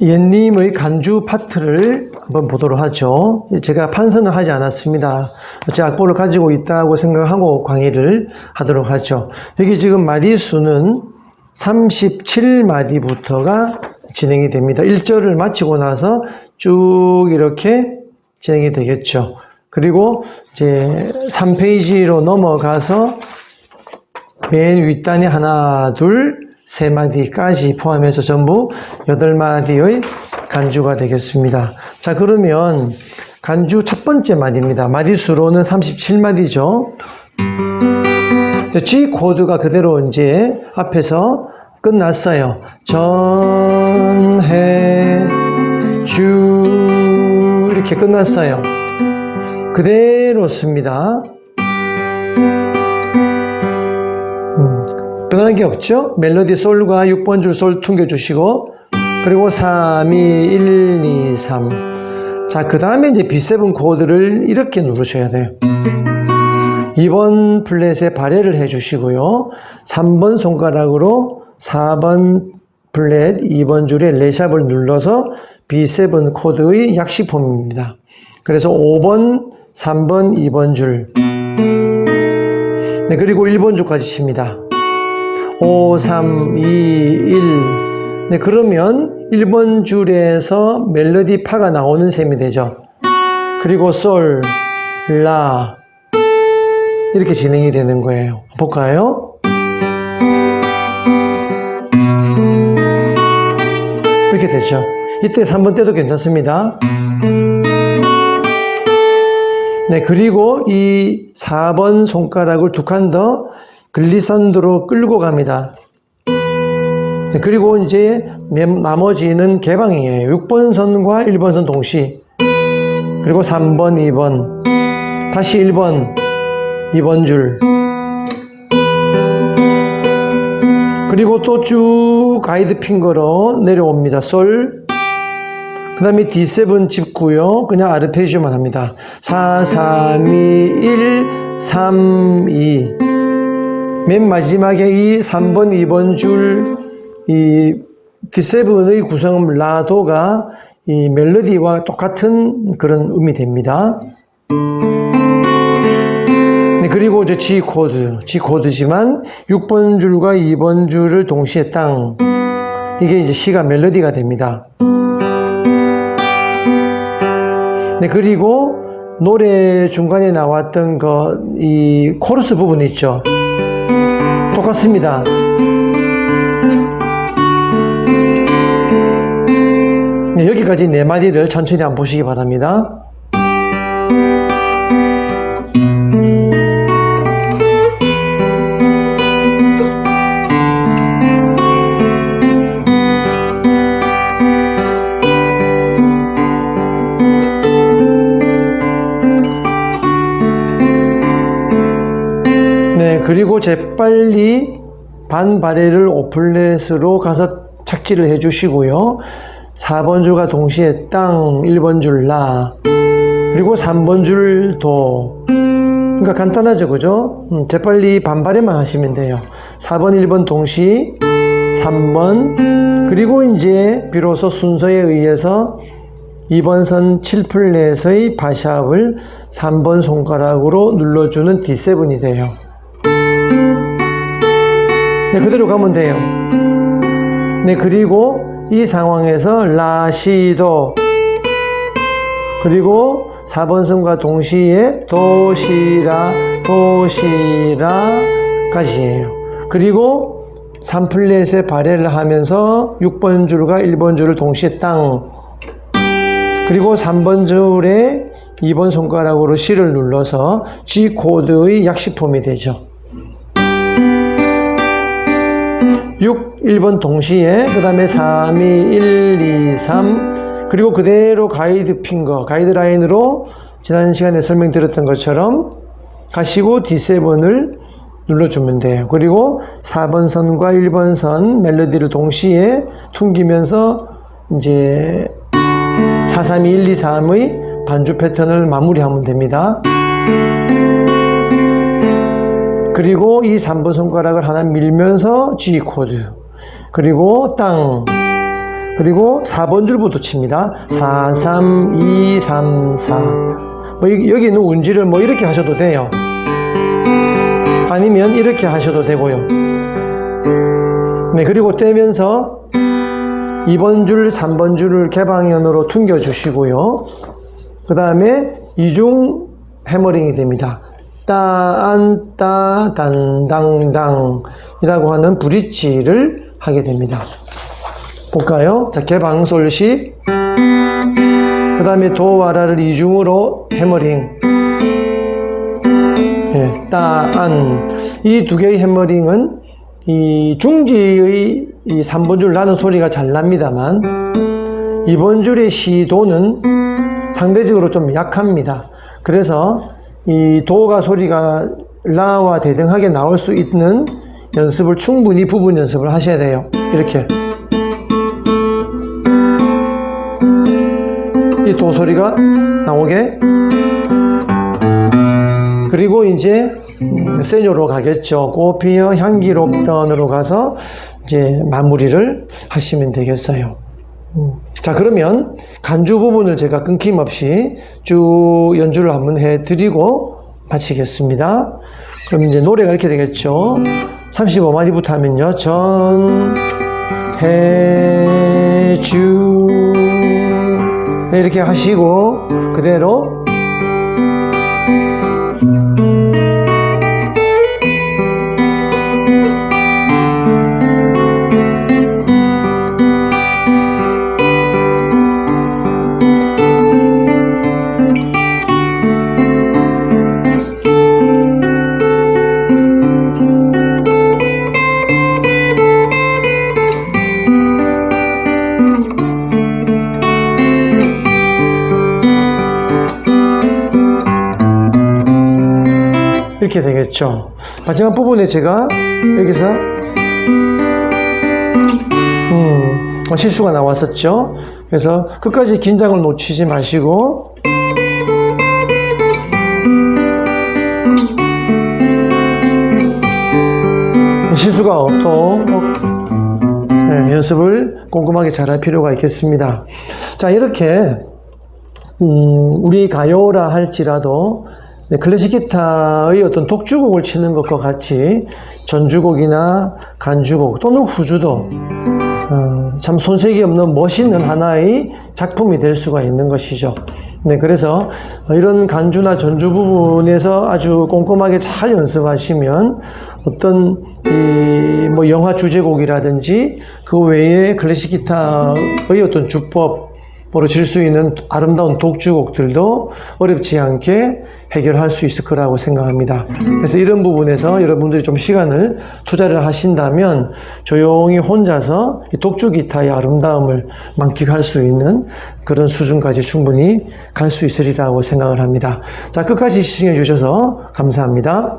옛님의 간주 파트를 한번 보도록 하죠. 제가 판서는 하지 않았습니다. 제 악보를 가지고 있다고 생각하고 강의를 하도록 하죠. 여기 지금 마디수는 37마디부터가 진행이 됩니다. 1절을 마치고 나서 쭉 이렇게 진행이 되겠죠. 그리고 이제 3페이지로 넘어가서 맨 윗단이 하나, 둘, 세 마디까지 포함해서 전부 여덟 마디의 간주가 되겠습니다. 자, 그러면 간주 첫 번째 마디입니다. 마디 수로는 37마디죠. G 코드가 그대로 이제 앞에서 끝났어요. 전해 주 이렇게 끝났어요. 그대로 씁니다. 변하는 게 없죠? 멜로디 솔과 6번 줄 솔 퉁겨주시고, 그리고 3, 2, 1, 2, 3. 자, 그 다음에 이제 B7 코드를 이렇게 누르셔야 돼요. 2번 플랫에 발해를 해주시고요. 3번 손가락으로 4번 플랫 2번 줄에 레샵을 눌러서 B7 코드의 약식폼입니다. 그래서 5번, 3번, 2번 줄. 네, 그리고 1번 줄까지 칩니다. 5, 3, 2, 1. 네, 그러면 1번 줄에서 멜로디 파가 나오는 셈이 되죠. 그리고 솔, 라. 이렇게 진행이 되는 거예요. 볼까요? 이렇게 되죠. 이때 3번 때도 괜찮습니다. 네, 그리고 이 4번 손가락을 두 칸 더 글리산드로 끌고 갑니다. 네, 그리고 이제 네, 나머지는 개방이에요. 6번 선과 1번 선 동시. 그리고 3번, 2번. 다시 1번, 2번 줄. 그리고 또 쭉 가이드 핑거로 내려옵니다. 솔. 그 다음에 D7 짚고요. 그냥 아르페지오만 합니다. 4, 3, 2, 1, 3, 2. 맨 마지막에 이 3번, 2번 줄, 이 D7의 구성 라도가 이 멜로디와 똑같은 그런 음이 됩니다. 네, 그리고 이제 G 코드, G 코드지만 6번 줄과 2번 줄을 동시에 땅. 이게 이제 C가 멜로디가 됩니다. 네, 그리고 노래 중간에 나왔던 거, 이 코러스 부분 있죠. 똑같습니다. 네, 여기까지 네 마디를 천천히 한번 보시기 바랍니다. 재빨리 반바레를 오플렛으로 가서 착지를 해 주시고요. 4번 줄과 동시에 땅, 1번 줄 라, 그리고 3번 줄 도. 그러니까 간단하죠, 그죠? 음, 재빨리 반바레만 하시면 돼요. 4번, 1번 동시, 3번, 그리고 이제 비로소 순서에 의해서 2번 선 7플랫의 바샵을 3번 손가락으로 눌러주는 D7이 돼요. 네, 그대로 가면 돼요. 네, 그리고 이 상황에서 라, 시, 도 그리고 4번 선과 동시에 도, 시, 라, 도, 시, 라까지예요. 그리고 3플랫에 발해를 하면서 6번 줄과 1번 줄을 동시에 땅 그리고 3번 줄에 2번 손가락으로 C를 눌러서 G 코드의 약식폼이 되죠. 6, 1번 동시에 그 다음에 3, 2, 1, 2, 3 그리고 그대로 가이드 핑거, 가이드 라인으로 지난 시간에 설명드렸던 것처럼 가시고 D7을 눌러주면 돼요. 그리고 4번 선과 1번 선 멜로디를 동시에 퉁기면서 이제 4, 3, 2, 1, 2, 3의 반주 패턴을 마무리하면 됩니다. 그리고 이 3번 손가락을 하나 밀면서 G 코드. 그리고 땅. 그리고 4번 줄부터 칩니다. 4, 3, 2, 3, 4. 뭐 여기, 여기 있는 운지를 뭐 이렇게 하셔도 돼요. 아니면 이렇게 하셔도 되고요. 네, 그리고 떼면서 2번 줄, 3번 줄을 개방현으로 퉁겨 주시고요. 그 다음에 이중 해머링이 됩니다. 따안, 따, 단, 당, 당 이라고 하는 브릿지를 하게 됩니다. 볼까요? 자, 개방솔시. 그 다음에 도와라를 이중으로 해머링. 예, 따안. 이 두 개의 해머링은 이 중지의 이 3번 줄 나는 소리가 잘 납니다만 2번 줄의 시도는 상대적으로 좀 약합니다. 그래서 이 도가 소리가 라와 대등하게 나올 수 있는 연습을 충분히 부분 연습을 하셔야 돼요. 이렇게. 이 도 소리가 나오게. 그리고 이제 음, 세뇨로 가겠죠. 꽃피어 향기롭던으로 가서 이제 마무리를 하시면 되겠어요. 음. 자, 그러면 간주 부분을 제가 끊김없이 쭉 연주를 한번 해 드리고 마치겠습니다. 그럼 이제 노래가 이렇게 되겠죠. 35마디부터 하면요. 전, 해, 주. 네, 이렇게 하시고, 그대로 이렇게 되겠죠. 마지막 부분에 제가 여기서 음, 어, 실수가 나왔었죠. 그래서 끝까지 긴장을 놓치지 마시고 실수가 없도록 네, 연습을 꼼꼼하게 잘 할 필요가 있겠습니다. 자, 이렇게 음, 우리 가요라 할지라도 네, 클래식 기타의 어떤 독주곡을 치는 것과 같이 전주곡이나 간주곡 또는 후주도 어, 참 손색이 없는 멋있는 하나의 작품이 될 수가 있는 것이죠. 네, 그래서 이런 간주나 전주 부분에서 아주 꼼꼼하게 잘 연습하시면 어떤 이 뭐 영화 주제곡이라든지 그 외에 클래식 기타의 어떤 주법 으로 질수 있는 아름다운 독주곡들도 어렵지 않게 해결할 수 있을 거라고 생각합니다. 그래서 이런 부분에서 여러분들이 좀 시간을 투자를 하신다면 조용히 혼자서 이 독주 기타의 아름다움을 만끽할 수 있는 그런 수준까지 충분히 갈 수 있으리라고 생각을 합니다. 자, 끝까지 시청해 주셔서 감사합니다.